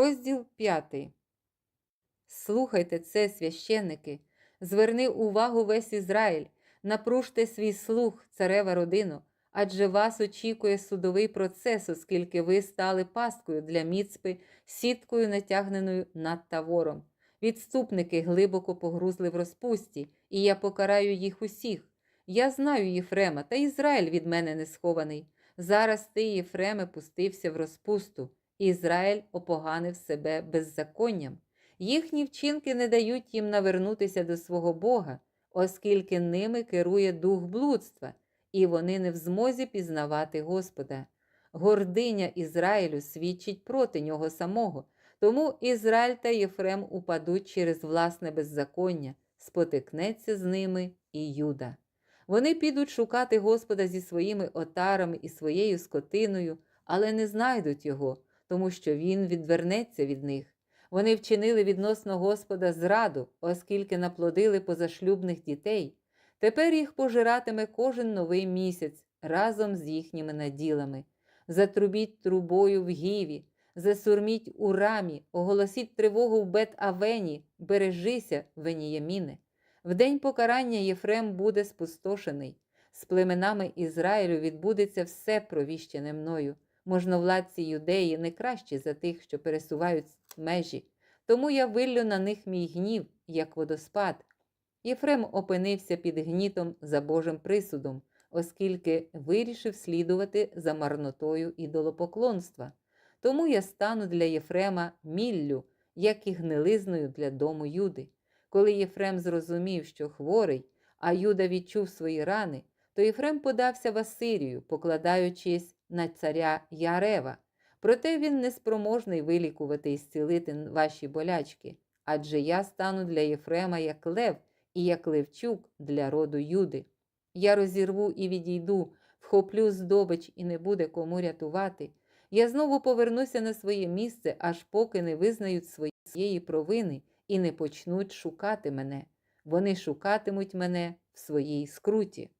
Розділ 5. Слухайте це, священники, зверни увагу весь Ізраїль, напружте свій слух, царева родину, адже вас очікує судовий процес, оскільки ви стали пасткою для міцпи, сіткою натягненою над тавором. Відступники глибоко погрузли в розпусті, і я покараю їх усіх. Я знаю Єфрема, та Ізраїль від мене не схований. Зараз ти, Єфреме, пустився в розпусту. Ізраїль опоганив себе беззаконням. Їхні вчинки не дають їм навернутися до свого Бога, оскільки ними керує дух блудства, і вони не в змозі пізнавати Господа. Гординя Ізраїлю свідчить проти нього самого, тому Ізраїль та Єфрем упадуть через власне беззаконня, спотикнеться з ними і Юда. Вони підуть шукати Господа зі своїми отарами і своєю скотиною, але не знайдуть його, тому що він відвернеться від них. Вони вчинили відносно Господа зраду, оскільки наплодили позашлюбних дітей. Тепер їх пожиратиме кожен новий місяць разом з їхніми наділами. Затрубіть трубою в гіві, засурміть у рамі, оголосіть тривогу в Бет-Авені, бережися, Веніяміне. В день покарання Єфрем буде спустошений. З племенами Ізраїлю відбудеться все провіщене мною. Можновладці юдеї не кращі за тих, що пересувають межі, тому я виллю на них мій гнів, як водоспад. Єфрем опинився під гнітом за Божим присудом, оскільки вирішив слідувати за марнотою ідолопоклонства. Тому я стану для Єфрема міллю, як і гнилизною для дому Юди. Коли Єфрем зрозумів, що хворий, а Юда відчув свої рани, то Єфрем подався в Асирію, покладаючись на царя Ярева. Проте він неспроможний вилікувати і зцілити ваші болячки, адже я стану для Єфрема як лев і як левчук для роду Юди. Я розірву і відійду, вхоплю здобич і не буде кому рятувати. Я знову повернуся на своє місце, аж поки не визнають своєї провини і не почнуть шукати мене. Вони шукатимуть мене в своїй скруті.